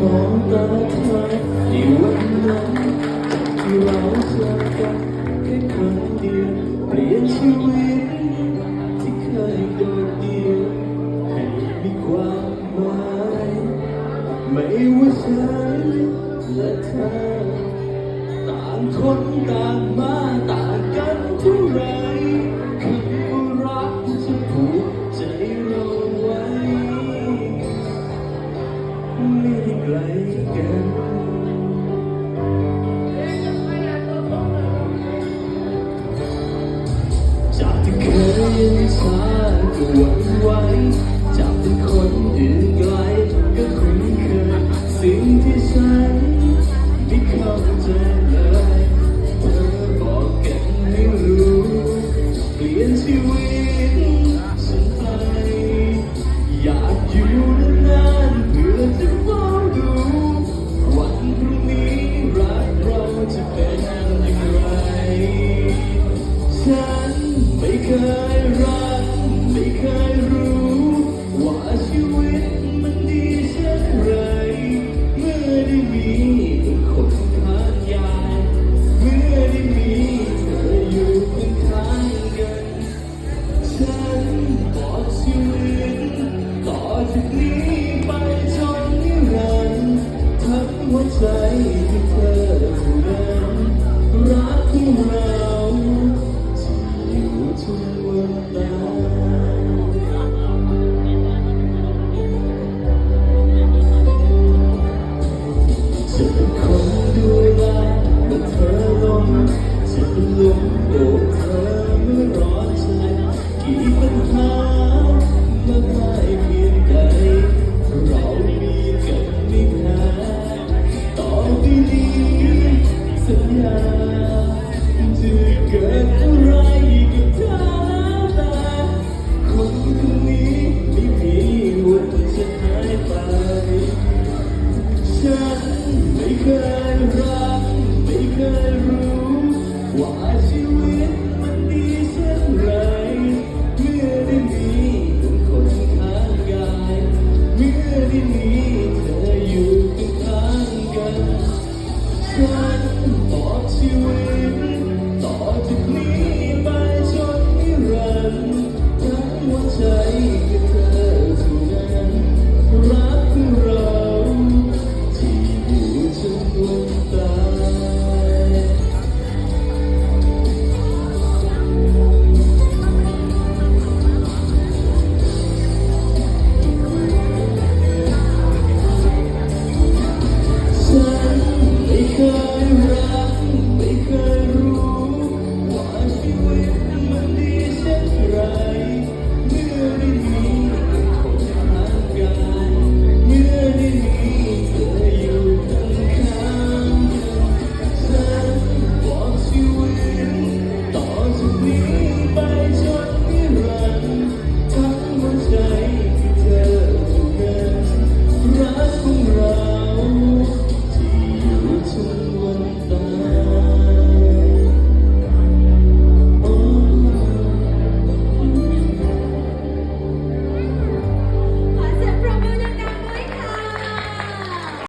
บอกรัเธอที่วันนั้นที่เราเจอกันแค่ครั้งเดียวเปลี่ยนชีวิตที่เคยโดดเดียวให้มีความหมายไม่ว่าฉันและเธอต่างคนต่างมา ไกลจากที่เคยยินชาก็หวั่นไหวจากที่คนอื่นไกลก็คุ้เคยสิ่งที่ฉันไม่เข้าใจเลยเธอบอกกันไม่รู้เปลี่ยนชีวิตฉันไปอยากอยู่ can make a time, to you